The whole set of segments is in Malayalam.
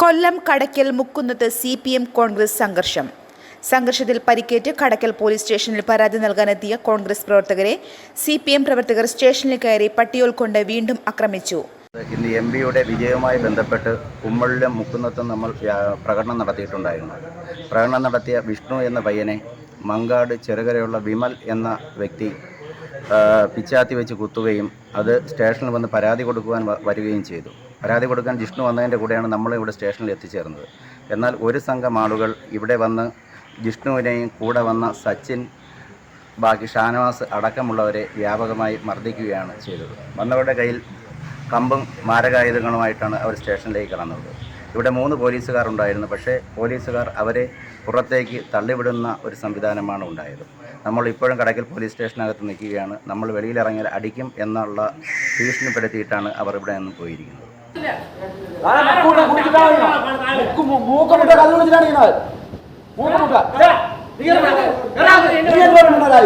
കൊല്ലം കടയ്ക്കൽ മുക്കുന്നത്ത് സി പി എം കോൺഗ്രസ് സംഘർഷം. സംഘർഷത്തിൽ പരിക്കേറ്റ് കടക്കൽ പോലീസ് സ്റ്റേഷനിൽ പരാതി നൽകാനെത്തിയ കോൺഗ്രസ് പ്രവർത്തകരെ സി പി എം പ്രവർത്തകർ സ്റ്റേഷനിൽ കയറി പട്ടിയോൽ കൊണ്ട് വീണ്ടും ആക്രമിച്ചു. ഇന്ന് എം പിയുടെ വിജയവുമായി ബന്ധപ്പെട്ട് കുമ്മളിലും മുക്കുന്നത്തും നമ്മൾ പ്രകടനം നടത്തിയിട്ടുണ്ടായിരുന്നു. പ്രകടനം നടത്തിയ വിഷ്ണു എന്ന പയ്യനെ മങ്കാട് ചെറുകരയുള്ള വിമൽ എന്ന വ്യക്തി പിച്ചാത്തി വെച്ച് കുത്തുകയും അത് സ്റ്റേഷനിൽ വന്ന് പരാതി കൊടുക്കുവാൻ വരികയും ചെയ്തു. പരാതി കൊടുക്കാൻ ജിഷ്ണു വന്നതിന്റെ കൂടെയാണ് നമ്മളിവിടെ സ്റ്റേഷനിൽ എത്തിച്ചേർന്നത്. എന്നാൽ ഒരു സംഘം ആളുകൾ ഇവിടെ വന്ന് ജിഷ്ണുവിനെയും കൂടെ വന്ന സച്ചിൻ ബാക്കി ഷാനവാസ് അടക്കമുള്ളവരെ വ്യാപകമായി മർദ്ദിക്കുകയാണ് ചെയ്തത് വന്നവരുടെ കയ്യിൽ കമ്പും മാരകായുധങ്ങളുമായിട്ടാണ് അവർ സ്റ്റേഷനിലേക്ക് കടന്നത് ഇവിടെ മൂന്ന് പോലീസുകാർ ഉണ്ടായിരുന്നു പക്ഷേ പോലീസുകാർ അവരെ പുറത്തേക്ക് തള്ളിവിടുന്ന ഒരു സംവിധാനമാണ് ഉണ്ടായത് നമ്മൾ ഇപ്പോഴും കടക്കൽ പോലീസ് സ്റ്റേഷനകത്ത് നിൽക്കുകയാണ് നമ്മൾ വെളിയിലിറങ്ങിയാൽ അടിക്കും എന്നുള്ള ഭീഷണിപ്പെടുത്തിയിട്ടാണ് അവർ ഇവിടെ നിന്ന് പോയിരിക്കുന്നത് മൂക്കമുട്ട കല്ല് വിളിച്ചിട്ടാണ് ഇരിക്കുന്നത്.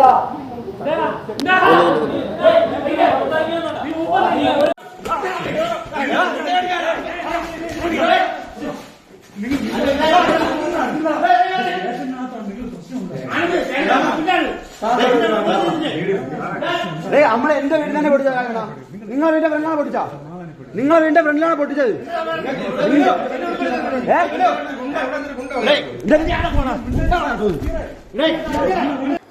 മൂക്കമുട്ട. നമ്മളെ എന്റെ വീട്ടിൽ തന്നെ പൊട്ടിച്ച? കാരണം നിങ്ങൾ വീടിന്റെ ഫ്രണ്ടിലാണ് പൊടിച്ചാ നിങ്ങൾ വീടിന്റെ ഫ്രണ്ടിലാണ് പൊട്ടിച്ചത്.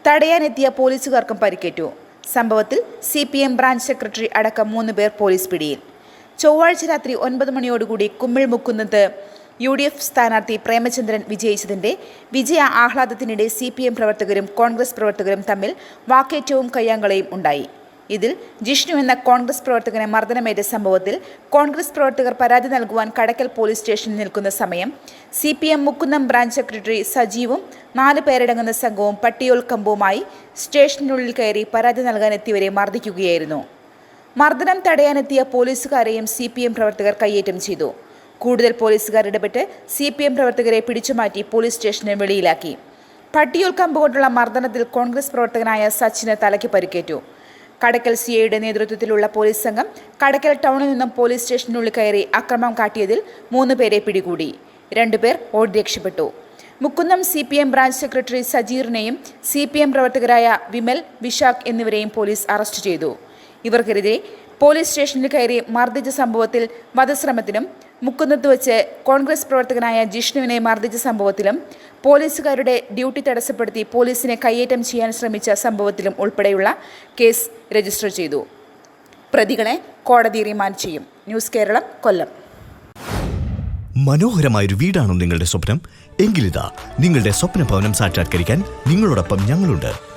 തടയാനെത്തിയ പോലീസുകാർക്കും പരിക്കേറ്റു. സംഭവത്തിൽ C P M branch secretary അടക്കം മൂന്ന് പേർ പോലീസ് പിടിയിൽ. ചൊവ്വാഴ്ച രാത്രി ഒൻപത് മണിയോടുകൂടി കുമ്മിൾ മുക്കുന്നത്ത് യു ഡി എഫ് സ്ഥാനാർത്ഥി പ്രേമചന്ദ്രൻ വിജയിച്ചതിന്റെ വിജയ ആഹ്ലാദത്തിനിടെ സി പി എം പ്രവർത്തകരും കോൺഗ്രസ് പ്രവർത്തകരും തമ്മിൽ വാക്കേറ്റവും കയ്യാങ്കളയും ഉണ്ടായി. ഇതിൽ ജിഷ്ണു എന്ന കോൺഗ്രസ് പ്രവർത്തകനെ മർദ്ദനമേറ്റ സംഭവത്തിൽ കോൺഗ്രസ് പ്രവർത്തകർ പരാതി നൽകുവാൻ കടക്കൽ പോലീസ് സ്റ്റേഷനിൽ നിൽക്കുന്ന സമയം C P M Mukkunnam branch secretary സജീവും നാല് പേരടങ്ങുന്ന സംഘവും പട്ടിയോൽ കമ്പുമായി സ്റ്റേഷനുള്ളിൽ കയറി പരാതി നൽകാനെത്തിയവരെ മർദ്ദിക്കുകയായിരുന്നു. മർദ്ദനം തടയാനെത്തിയ പോലീസുകാരെയും സി പി എം പ്രവർത്തകർ കയ്യേറ്റം ചെയ്തു. കൂടുതൽ പോലീസുകാർ ഇടപെട്ട് സി പി എം പ്രവർത്തകരെ പിടിച്ചുമാറ്റി പോലീസ് സ്റ്റേഷന് വെളിയിലാക്കി. പട്ടിയൂർ കമ്പ് കൊണ്ടുള്ള മർദ്ദനത്തിൽ കോൺഗ്രസ് പ്രവർത്തകനായ സച്ചിന് തലയ്ക്ക് പരിക്കേറ്റു. കടക്കൽ സി ഐയുടെ നേതൃത്വത്തിലുള്ള പോലീസ് സംഘം കടക്കൽ ടൗണിൽ നിന്നും പോലീസ് സ്റ്റേഷനുള്ളിൽ കയറി അക്രമം കാട്ടിയതിൽ മൂന്ന് പേരെ പിടികൂടി. രണ്ടുപേർ ഓടി രക്ഷപ്പെട്ടു. Mukkunnam C P M branch secretary സജീറിനെയും C P M പ്രവർത്തകരായ വിമൽ വിശാഖ് എന്നിവരെയും പോലീസ് അറസ്റ്റ് ചെയ്തു. ഇവർക്കെതിരെ പോലീസ് സ്റ്റേഷനിൽ കയറി മർദ്ദിച്ച സംഭവത്തിൽ വധശ്രമത്തിനും മുക്കുന്നത്ത് വെച്ച് കോൺഗ്രസ് പ്രവർത്തകനായ ജിഷ്ണുവിനെ മർദ്ദിച്ച സംഭവത്തിലും പോലീസുകാരുടെ ഡ്യൂട്ടി തടസ്സപ്പെടുത്തി പോലീസിനെ കയ്യേറ്റം ചെയ്യാൻ ശ്രമിച്ച സംഭവത്തിലും ഉൾപ്പെടെയുള്ള കേസ് രജിസ്റ്റർ ചെയ്തു. പ്രതികളെ കോടതി റിമാൻഡ് ചെയ്യും. ന്യൂസ് കേരളം കൊല്ലം. മനോഹരമായൊരു വീടാണോ നിങ്ങളുടെ സ്വപ്നം. എങ്കിലിതാ നിങ്ങളുടെ സ്വപ്ന ഭവനം സാക്ഷാത്കരിക്കാൻ നിങ്ങളോടൊപ്പം ഞങ്ങളുണ്ട്.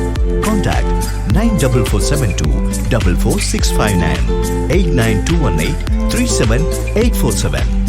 Contact 94472 89218 37847.